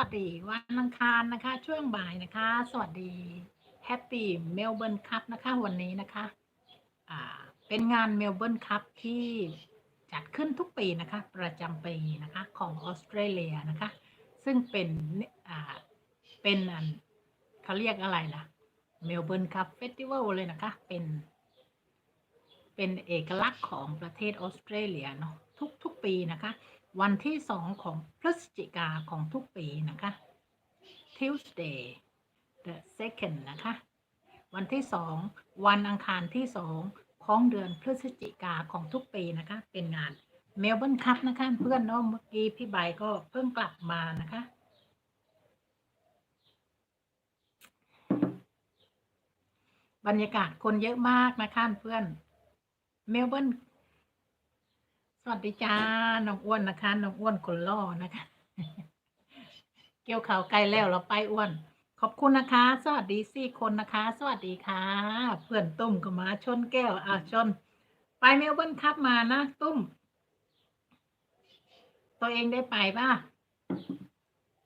วัสดีวันอังคารนะคะ ช่วงบ่ายนะคะ สวัสดีแฮปปี้เมลเบิร์นคัพนะคะ วันนี้นะคะอ่าเป็นงานเมลเบิร์นคัพที่จัดขึ้นทุกปีนะคะ ประจำปีนะคะของออสเตรเลียนะคะ ซึ่งเป็นอ่าเป็นอันเขาเรียกอะไรล่ะเมลเบิร์นคัพเฟสติวัลเลยนะคะ เป็น เป็นเอกลักษณ์ของประเทศออสเตรเลียเนาะทุกทุกปีนะคะ วันที่สองของพฤศจิกาของทุกปีนะคะ Tuesday the second นะคะ วันที่สองวันอังคารที่สองของเดือนพฤศจิกาของทุกปีนะคะ เป็นงานเมลเบิร์นคัพนะคะ เพื่อนเนาะเมื่อกี้พี่ใบก็เพิ่งกลับมานะคะ บรรยากาศคนเยอะมากนะคะเพื่อนเมลเบิร์น สวัสดีจ้า น้องอ้วนนะคะ น้องอ้วนคนล่อนะคะ เกี่ยวข่าวไกลแล้วเราไปอ้วน ขอบคุณนะคะ สวัสดีสี่คนนะคะ สวัสดีค่ะ เพื่อนตุ้มก็มาชนแก้วอะชน ไปเมลเบิร์นครับมานะตุ้ม ตัวเองได้ไปป่ะ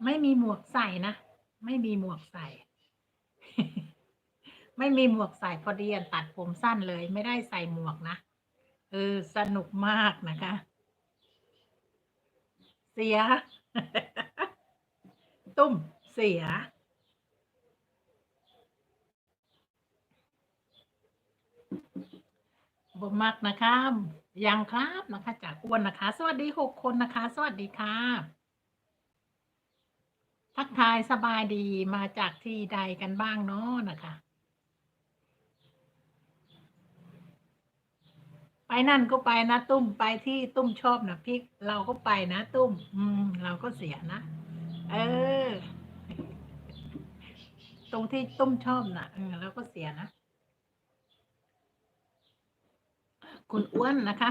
ไม่มีหมวกใส่นะ ไม่มีหมวกใส่ ไม่มีหมวกใส่พอดีอะตัดผมสั้นเลย ไม่ได้ใส่หมวกนะ เออ สนุกมากนะคะ เสีย ตุ้มเสีย บ่มากนะคะ ยังครับนะคะ จากอ้วนนะคะ สวัสดีหกคนนะคะ สวัสดีค่ะ ทักทายสบายดีมาจากที่ใดกันบ้างเนาะนะคะ ไปนั่นก็ไปนะ ตุ้มไปที่ตุ้มชอบนะพี่เราก็ไปนะ ตุ้ม อืม เราก็เสียนะ เออ ตรงที่ตุ้มชอบนะเออเราก็เสียนะ คุณอ้วนนะคะ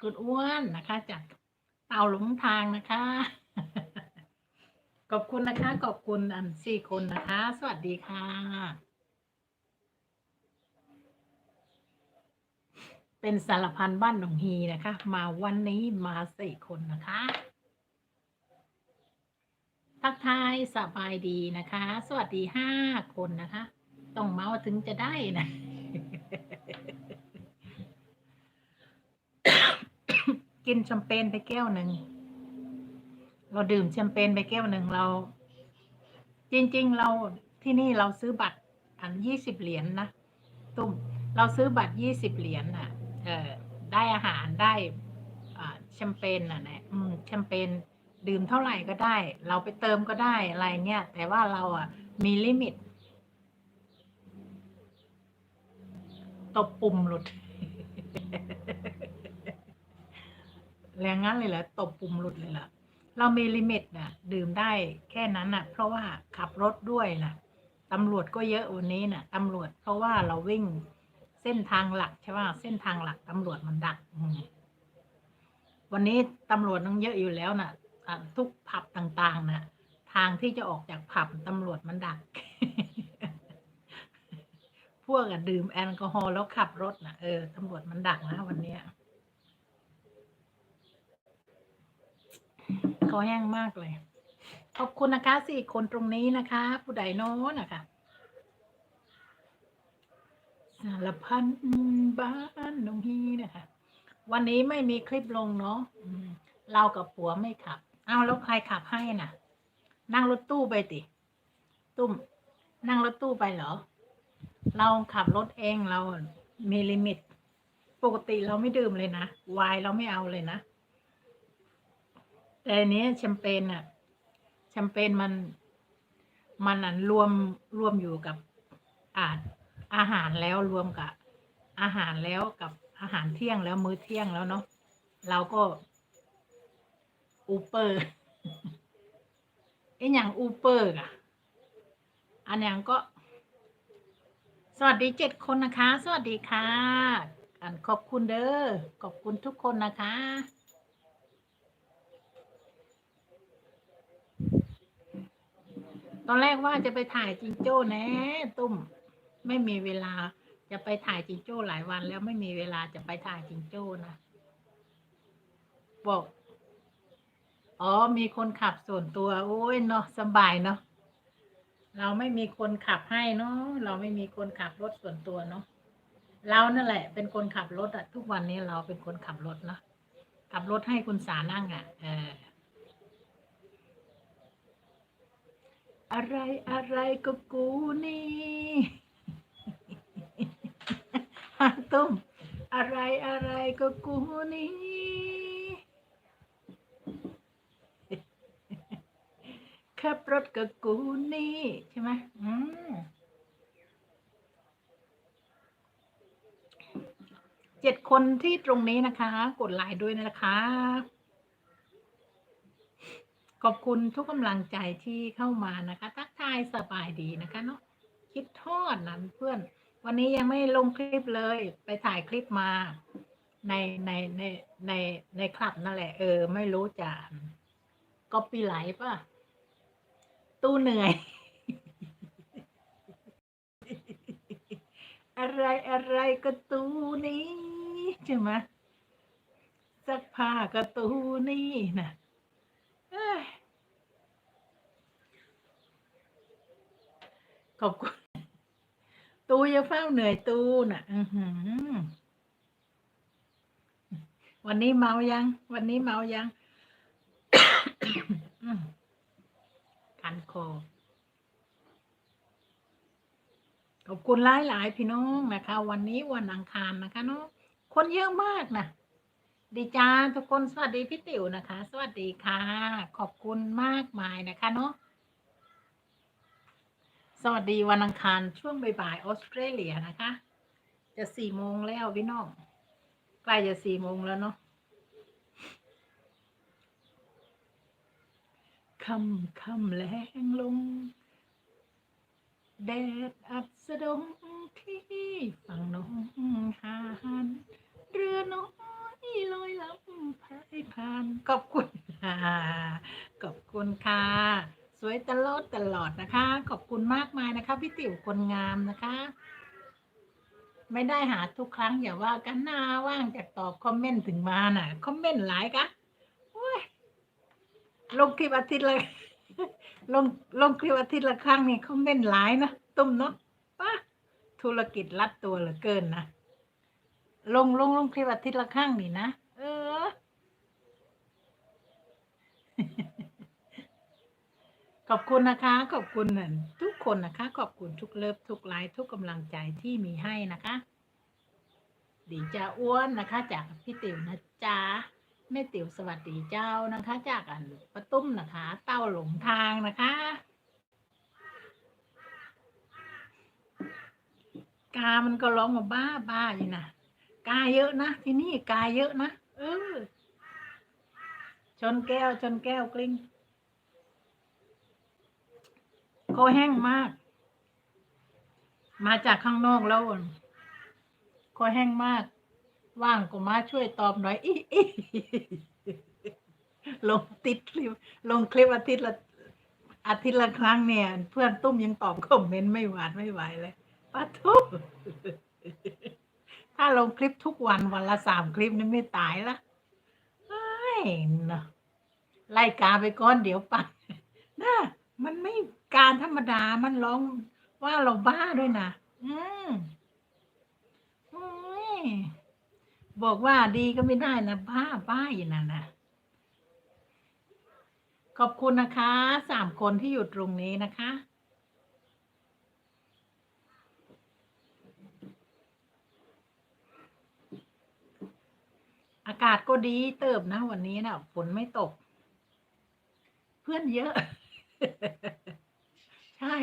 คุณอ้วนนะคะจากเต่าหลงทางนะคะ ขอบคุณนะคะ ขอบคุณอันสี่คนนะคะ สวัสดีค่ะ เป็นสารพันบ้านหนองฮีนะคะ มาวันนี้มาสี่คนนะคะ ทักทายสบายดีนะคะ สวัสดีห้าคนนะคะ ต้องเมาถึงจะได้นะกินแชมเปญไปแก้วหนึ่ง เราดื่มแชมเปญไปแก้วหนึ่งเรา จริง ๆ เราที่นี่เราซื้อบัตรอันยี่สิบเหรียญนนะตุ้ม เราซื้อบัตรยี่สิบเหรียญน่ะ เออได้อาหารได้แชมเปญน่ะนะแชมเปญดื่มเท่าไหร่ก็ได้ เราไปเติมก็ได้อะไรเงี้ยแต่ว่าเราอะมีลิมิตตบปุ่มหลุดแรงงั้นเลยเหรอตบปุ่มหลุดเลยเหรอเรามีลิมิตนะดื่มได้แค่นั้นนะเพราะว่าขับรถด้วยนะตำรวจก็เยอะวันนี้นะตำรวจเพราะว่าเราวิ่ง เส้นทางหลักใช่ป่ะเส้นทางหลักตำรวจมันดักวันนี้ตำรวจต้องเยอะอยู่แล้วนะ่ะทุกผับต่างๆนะทางที่จะออกจากผับตำรวจมันดัก พวกอะดื่มแอลกอฮอล์แล้วขับรถนะเออตำรวจมันดักนะวันนี้เขาแห้งมากเลย ขอบคุณนะคะสี่คนตรงนี้นะคะ ผู้ใดโน้นนะคะ สารพันบ้านนงฮีนะคะ วันนี้ไม่มีคลิปลงเนาะเรากับผัวไม่ขับ เอาแล้วใครขับให้น่ะ นั่งรถตู้ไปติ ตุ้ม นั่งรถตู้ไปเหรอ เราขับรถเองเรามีลิมิต ปกติเราไม่ดื่มเลยนะวน์เราไม่เอาเลยนะ แต่นี้แชมเปญอะแชมเปญมัน มันอันรวมรวมอยู่กับอ่า อาหารแล้วรวมกับ อาหารแล้วกับอาหารเที่ยงแล้วมื้อเที่ยงแล้วเนาะเราก็ อูเปอร์ไอ้อย่างอูเปอร์อะอันอย่างก็ สวัสดีเจ็ดคนนะคะ สวัสดีค่ะอันขอบคุณเด้อขอบคุณทุกคนนะคะตอนแรกว่าจะไปถ่ายจิงโจ้แนะตุ้ม ไม่มีเวลาจะไปถ่ายจิงโจ้หลายวัน แล้วไม่มีเวลาจะไปถ่ายจิงโจ้นะบอกอ๋อมีคนขับส่วนตัวโอ้ยเนาะสบายเนาะเราไม่มีคนขับให้เนาะเราไม่มีคนขับรถส่วนตัวเนาะเรานั่นแหละ เป็นคนขับรถอะทุกวันนี้เราเป็นคนขับรถเนาะขับรถให้คุณสานั่งอะเอออะไรอะไรก็กูนี่ ฮะตุ้มอะไรอะไรก็กูนี่ขับรถกับกูนี่ใช่ไหมอืมเจ็ดคนที่ตรงนี้นะคะ กดไลค์ด้วยนะคะ ขอบคุณทุกกำลังใจที่เข้ามานะคะ ทักทายสบายดีนะคะเนาะ คิดทอดนะเพื่อน วันนี้ยังไม่ลงคลิปเลย ไปถ่ายคลิปมา ในในในในในคลับนั่นแหละ เออ ไม่รู้จะก็ปีไหลป่ะ ตู้เหนื่อย อะไรอะไรก็ตู้นี้ ใช่ไหมซักผ้าก็ตู้นี้นะเอ้ยขอบคุณ ตู้อย่าเฝ้าเหนื่อยตู้น่ะ อือหือ วันนี้เมายัง วันนี้เมายังคันคอขอบคุณหลายหลายๆพี่น้องนะคะ วันนี้วันอังคารนะคะเนาะคนเยอะมากนะดีจ้าทุกคนสวัสดีพี่ติ๋วนะคะ สวัสดีค่ะ ขอบคุณมากมายนะคะเนาะ สวัสดีวันอังคารช่วงบ่ายๆออสเตรเลียนะคะ จะสี่โมงแล้วพี่น้องใกล้จะสี่โมงแล้วเนาะคำคำแรงลง แดดอัสดงที่ฝั่งน้องหานเรือน้อยลอยลำพายผ่านขอบคุณค่ะขอบคุณค่ะ สวยตลอดตลอดนะคะ ขอบ คุณมากมายนะคะ พี่ติ๋วคนงามนะคะ ไม่ได้หาทุกครั้งอย่าว่ากันหน้าว่างจะตอบคอมเมนต์ถึงมาน่ะ คอมเมนต์หลายกะลงคลิปอาทิตย์ละลงลงคลิปอาทิตย์ละครั้งนี่คอมเมนต์หลายนะตุ้มเนาะป้าธุรกิจรัดตัวเหลือเกินนะลงลงลงคลิปอาทิตย์ละครั้งนี่นะเออขอบคุณนะคะ ขอบคุณน่ะทุ คนนะคะ ขอบคุณทุกเลิฟทุกไลค์ทุกกำลังใจที่มีให้นะคะดีจ้าอ้วนนะคะ จากพี่ติ๋วนะจ๊ะแม่ติ๋วสวัสดีเจ้านะคะ จากอันประตุ้มนะคะ เต้าหลงทางนะคะ กา มันก็ร้องมาบ้าบ้าอยู่นะกาเยอะนะที่นี่กาเยอะนะเออชนแก้วชนแก้วกลิ้ง คอแห้งมาก มาจากข้างนอกแล้วคอแห้งมาก ว่างก็มาช่วยตอบหน่อยอีอีลงติดคลิป ลงคลิปอาทิตย์ละอาทิตย์ละครั้งเนี่ย เพื่อนตุ้มยังตอบคอมเมนต์ไม่หวานไม่ไหวเลยป้าทุกถ้าลงคลิปทุกวันวันละสามคลิปนี่ไม่ตายละเอ้เนาะไล่กาไปก้อนเดี๋ยวปังนะ มันไม่การธรรมดามันร้องว่าเราบ้าด้วยนะอืมโอ้ยบอกว่าดีก็ไม่ได้นะบ้าบ้าอย่างนั้นนะขอบคุณนะคะสามคนที่อยู่ตรงนี้นะคะ อากาศก็ดีเติบนะ วันนี้นะฝนไม่ตก เพื่อนเยอะ ใช่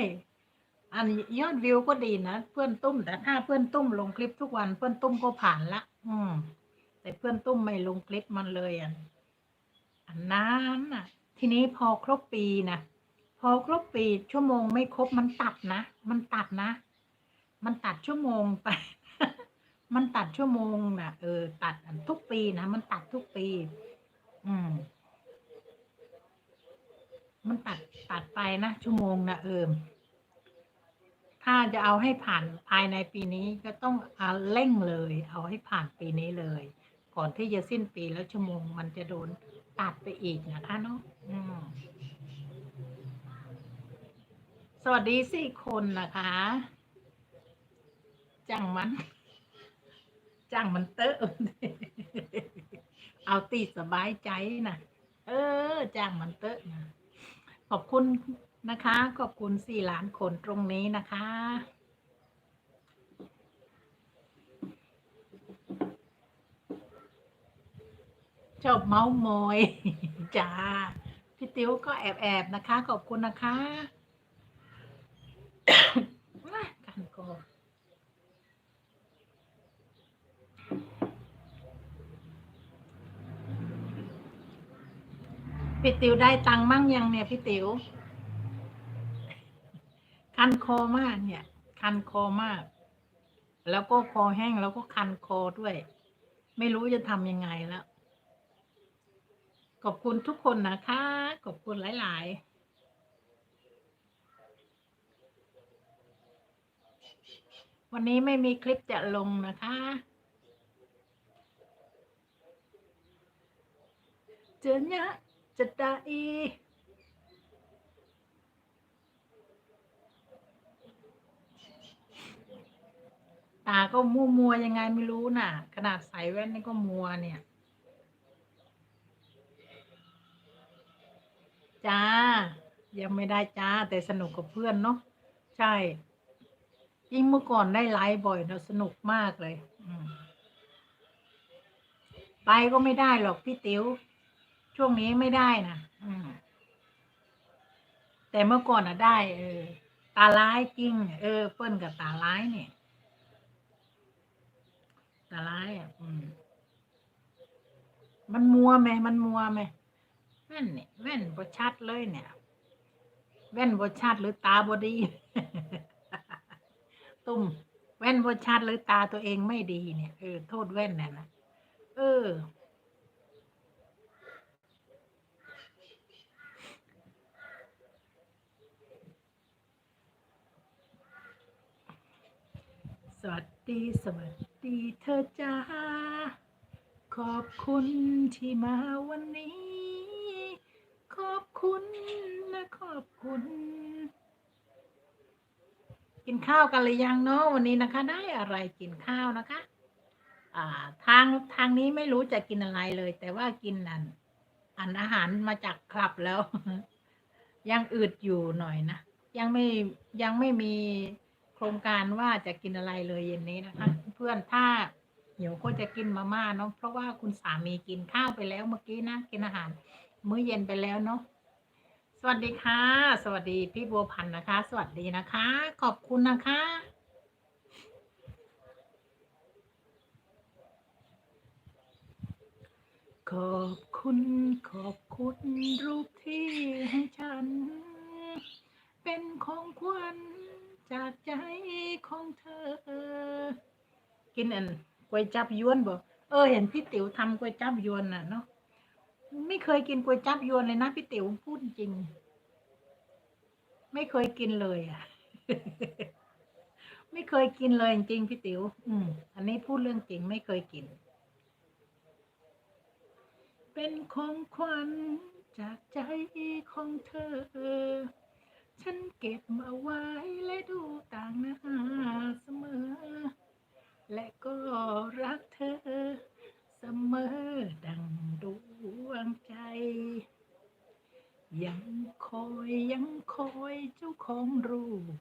อันยอดวิวก็ดีนะเพื่อนตุ้ม แต่ถ้าเพื่อนตุ้มลงคลิปทุกวัน เพื่อนตุ้มก็ผ่านละ อืม แต่เพื่อนตุ้มไม่ลงคลิปมันเลยอันอันนั้นน่ะ ทีนี้พอครบปีนะพอครบปีชั่วโมงไม่ครบมันตัดนะมันตัดนะมันตัดชั่วโมงไป มันตัดชั่วโมงนะเออ ตัดทุกปีนะมันตัดทุกปี อืม มันตัด ตัดไปนะ ชั่วโมงนะเออถ้าจะเอาให้ผ่านภายในปีนี้ก็ต้องเอาเร่งเลย เอาให้ผ่านปีนี้เลย ก่อนที่จะสิ้นปีแล้วชั่วโมงมันจะโดนตัดไปอีกนะคะเนาะอืมสวัสดีสี่คนนะคะจังมันจังมันเตอะเอาตีสบายใจนะเออจ้างมันเตอะนะ ขอบคุณนะคะ ขอบคุณสี่ล้านคนตรงนี้นะคะ ชอบเมาส์มอยจ้าพี่ติ๋วก็แอบแอบๆนะคะ ขอบคุณนะคะ กันโกพี่ ติ๋วได้ตังค์มั่งยังเนี่ยพี่ติ๋วคันคอมากเนี่ย คันคอมาก แล้วก็คอแห้งแล้วก็คันคอด้วย ไม่รู้จะทำยังไงแล้ว ขอบคุณทุกคนนะคะ ขอบคุณหลาย ๆวันนี้ไม่มีคลิปจะลงนะคะ เจอเนี่ย จะได้ตาก็มัวมัวๆยังไงไม่รู้น่ะ ขนาดใส่แว่นนี่ก็มัวเนี่ย จ้า ยังไม่ได้จ้า แต่สนุกกับเพื่อนเนาะใช่ ยิ่งเมื่อก่อนได้ไลฟ์บ่อยเนาะสนุกมากเลยไปก็ไม่ได้หรอกพี่ติ๋ว ช่วงนี้ไม่ได้นะแต่เมื่อก่อนอะได้ เออ ตาร้ายจริง เออเปิ้นกับตาร้ายเนี่ย ตาร้ายอะอืมมันมัวไหมมันมัวไหมแว่นเนี่ยแว่นบชัดเลยเนี่ย แว่นบชัดหรือตาบดี ตุ้มแว่นบชัดหรือตาตัวเองไม่ดีเนี่ยเออโทษแว่นเนี่ยนะเออ สวัสดีสวัสดีเธอจ้า ขอบคุณที่มาวันนี้ ขอบคุณนะขอบคุณ กินข้าวกันหรือยังเนาะวันนี้นะคะ ได้อะไรกินข้าวนะคะ อ่า ทางทางนี้ไม่รู้จะกินอะไรเลย แต่ว่ากินอันอันอาหารมาจากคลับแล้ว ยังอืดอยู่หน่อยนะยังไม่ยังไม่มี รงการว่าจะกินอะไรเลยเย็นนี้นะคะ เพื่อนถ้าเดี๋ยวก็จะกินมาม่าเนาะเพราะว่าคุณสามีกินข้าวไปแล้วเมื่อกี้นะกินอาหาร มื้อเย็นไปแล้วเนาะสวัสดีค่ะ สวัสดีพี่บัวพันธ์นะคะ สวัสดีนะคะ ขอบคุณนะคะขอบคุณขอบคุณรูปที่ให้ฉัน เป็นของขวัญ จากใจของเธอ กินอันก๋วยจับยวนบ่เออ เห็นพี่ติ๋วทำก๋วยจับยวนน่ะเนาะไม่เคยกินก๋วยจับยวนเลยนะพี่ติ๋วพูดจริง ไม่เคยกินเลยอะ ไม่เคยกินเลยจริงพี่ติ๋วอืม อันนี้พูดเรื่องจริงไม่เคยกิน เป็นของขวัญจากใจของเธอ ฉันเก็บมาไว้และดูต่างหน้าเสมอ และก็รักเธอ เสมอดังดวงใจ ยังคอยยังคอยเจ้าของรูป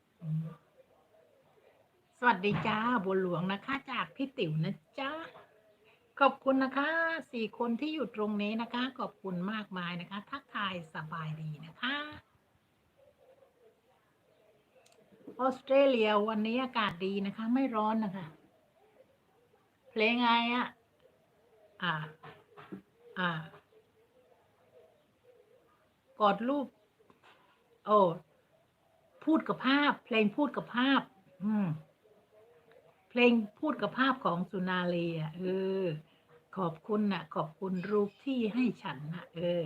สวัสดีจ้าบัวหลวงนะคะ จากพี่ติ๋วนะจ๊ะขอบคุณนะคะสี่คนที่อยู่ตรงนี้นะคะ ขอบคุณมากมายนะคะ ทักทายสบายดีนะคะ ออสเตรเลียวันนี้อากาศดีนะคะ ไม่ร้อนนะคะเพลงไงอะอ่า อ่ากอดรูป โอ้พูดกับภาพ เพลงพูดกับภาพ อืม เพลงพูดกับภาพของสุนารีอะเออ ขอบคุณนะขอบคุณรูปที่ให้ฉันนะเออ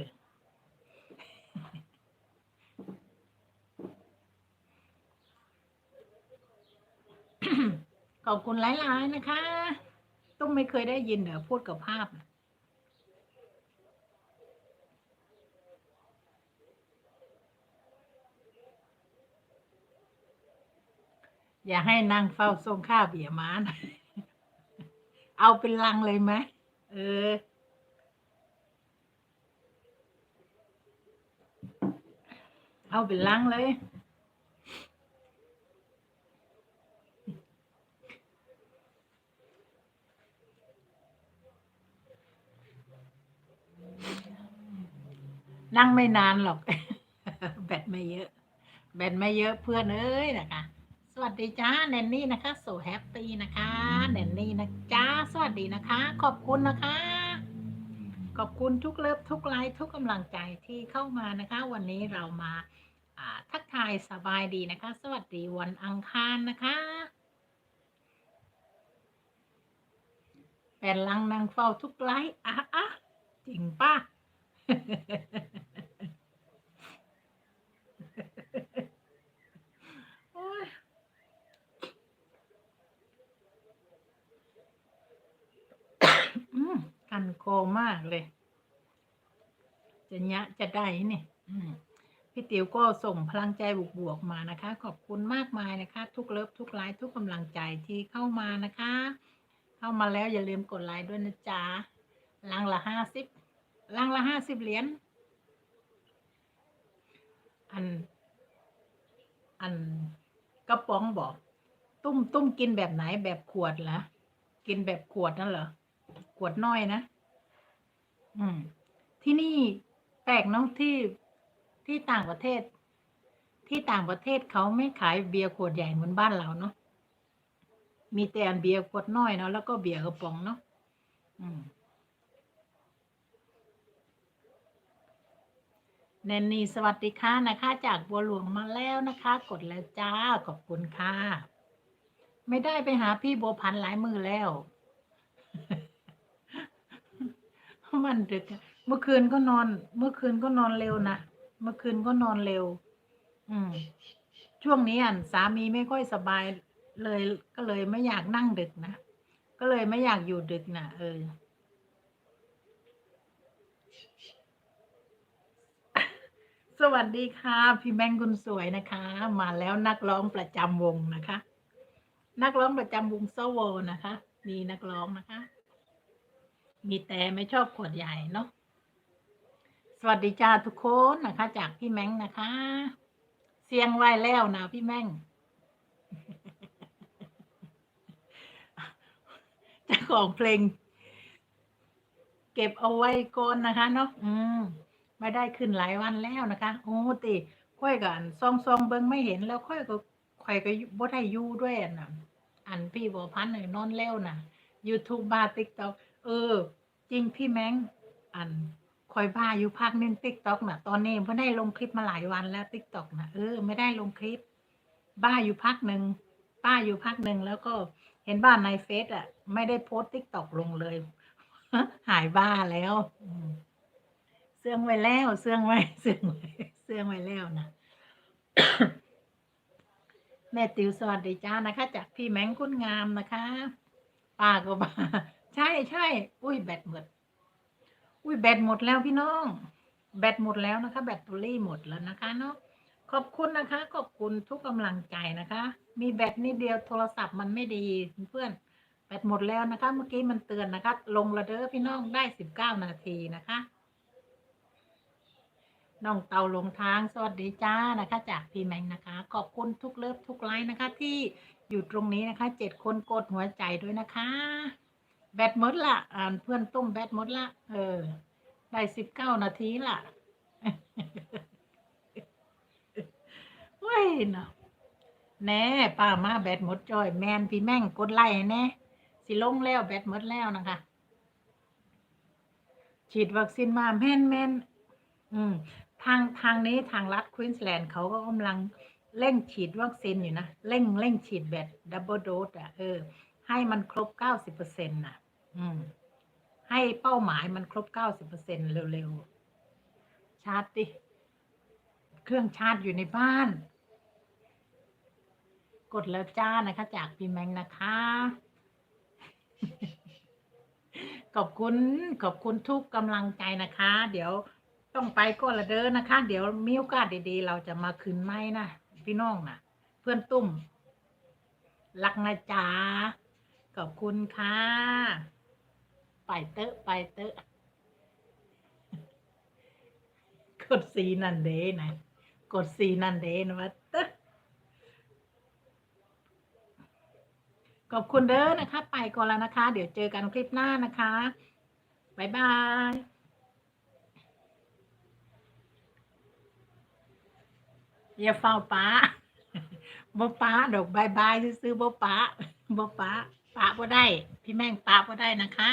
ขอบคุณหลายๆนะคะ ต้องไม่เคยได้ยินเหรอพูดกับภาพอย่าให้นั่งเฝ้าทรงข้าเบียมาน เอาเป็นลังเลยไหม เออ เอาเป็นลังเลย นั่งไม่นานหรอก แบตไม่เยอะ แบตไม่เยอะเพื่อนเอ้ยนะคะ สวัสดีจ้าแนนนี่นะคะโซแฮปปี้นะคะแนนนี่นะจ้าสวัสดีนะคะ ขอบคุณนะคะ ขอบคุณทุกเลิฟทุกไลค์ทุกกำลังใจที่เข้ามานะคะ วันนี้เรามาทักทายสบายดีนะคะ สวัสดีวันอังคารนะคะเป็นลังนางเฝ้าทุกไลค์อะอะจริงป่ะ กันโกมากเลย จะยะจะได้นี่พี่ติ๋วก็ส่งพลังใจบวกๆมานะคะ ขอบคุณมากมายนะคะ ทุกเลิฟทุกไลค์ทุกกำลังใจที่เข้ามานะคะ เข้ามาแล้วอย่าลืมกดไลค์ด้วยนะจ๊ะลังละห้าสิบ ลังละห้าสิบเหรียญ อัน อันกระป๋องบอก ตุ้มตุ้มกินแบบไหนแบบขวดเหรอ กินแบบขวดนั่นเหรอ ขวดน้อยนะ อืม ที่นี่แปลกเนาะที่ที่ต่างประเทศ ที่ต่างประเทศเขาไม่ขายเบียร์ขวดใหญ่เหมือนบ้านเราเนาะ มีแต่เบียร์ขวดน้อยเนาะแล้วก็เบียร์กระป๋องเนาะ อืม แนนนี่สวัสดีค่ะนะคะ จากบัวหลวงมาแล้วนะคะ กดแล้วจ้าขอบคุณค่ะ ไม่ได้ไปหาพี่บัวพันหลายมือแล้ว มันดึกเมื่อคืนก็นอน เมื่อคืนก็นอนเร็วนะเมื่อคืนก็นอนเร็ว อืม ช่วงนี้อะสามีไม่ค่อยสบายเลย ก็เลยไม่อยากนั่งดึกนะก็เลยไม่อยากอยู่ดึกนะเออ สวัสดีค่ะ พี่แมงคุณสวยนะคะ มาแล้วนักร้องประจำวงนะคะ นักร้องประจำวงโซโวนะคะ มีนักร้องนะคะ มีแต่ไม่ชอบขวดใหญ่เนาะสวัสดีจ้าทุกคนนะคะ จากพี่แมงนะคะ เสียงไหวแล้วนะพี่แมงเจ้าของเพลง เก็บเอาไว้ก่อนนะคะเนาะอืม ไม่ได้ขึ้นหลายวันแล้วนะคะ โอ้ติค่อยกันซองซองเบิ่งไม่เห็นแล้วค่อยก็ค่อยก็บ่ได้อยู่ด้วยนะอันพี่บัวพันธ์น่ะนอนแล้วน่ะ YouTube บ้า TikTok เออ จริงพี่แมงอันคอยบ้าอยู่พักนึง TikTok น่ะตอนนี้บ่ได้ลงคลิปมาหลายวันแล้ว TikTok น่ะเออไม่ได้ลงคลิป บ้าอยู่พักหนึ่งป้าอยู่พักหนึ่งแล้วก็เห็นบ้านในเฟซอะ ไม่ได้โพสต์ TikTok ลงเลย หายบ้าแล้วอื สื่องไว้แล้วเสื่องไว้เสื่องไว้เสื่องไว้แล้วนะแม่ติวสวัสดีจ้านะคะ จากพี่แมงคุณงามนะคะป้าก็บ้าใช่ใช่อุ้ยแบตหมด อุ้ยแบตหมดแล้วพี่น้อง แบตหมดแล้วนะคะ แบตเตอรี่หมดแล้วนะคะเนาะขอบคุณนะคะขอบคุณทุกกำลังใจนะคะ มีแบตนิดเดียวโทรศัพท์มันไม่ดีเพื่อนแบตหมดแล้วนะคะ เมื่อกี้มันเตือนนะคะ ลงระเด้อพี่น้องได้สิบเก้านาทีนะคะ น้องเตาลงทาง สวัสดีจ้านะคะ จากพี่แมงนะคะ ขอบคุณทุกเลิฟทุกไลน์นะคะ ที่อยู่ตรงนี้นะคะเจ็ดคนกดหัวใจด้วยนะคะ แบตหมดละอ่านเพื่อนตุ้มแบตหมดละเออ ได้สิบเก้านาทีละเว้ยเนาะแน่ป้ามาแบตหมดจอยแมนพี่แม่งกดไลค์แน่สิลงแล้วแบตหมดแล้วนะคะ ฉีดวัคซีนมาแม่นแม่นอืม ทางทางนี้ทางรัฐควีนสแลนด์เขาก็กำลังเร่งฉีดวัคซีนอยู่นะ เร่งเร่งฉีดแบบดับเบิลโดสอะเออ ให้มันครบเก้าสิบเปอร์เซ็นต์น่ะ อืม ให้เป้าหมายมันครบเก้าสิบเปอร์เซ็นต์เร็วๆ ชาร์จดิ เครื่องชาร์จอยู่ในบ้าน กดแล้วจ้านะคะ จากพี่แมงนะคะ ขอบคุณ ขอบคุณทุกกำลังใจนะคะ เดี๋ยว ต้องไปก่อนละเด้อนะคะ เดี๋ยวมีโอกาสดีๆ เราจะมาคืนไม้นะพี่น้องนะเพื่อนตุ้มรักนะจ๊ะขอบคุณค่ะ ไปเตอะไปเตอะกดซีนันเดนะกดซีนันเดนะวัดเตอะขอบคุณเด้อนะคะ ไปก่อนแล้วนะคะ เดี๋ยวเจอกันคลิปหน้านะคะ บ๊ายบาย อย่าเฝ้าป้าบ่ป้าดอกบายบายซื้อบ่ป้าบ่ป้าป้าบ่ได้ พี่แม่งป้าบ่ได้นะคะ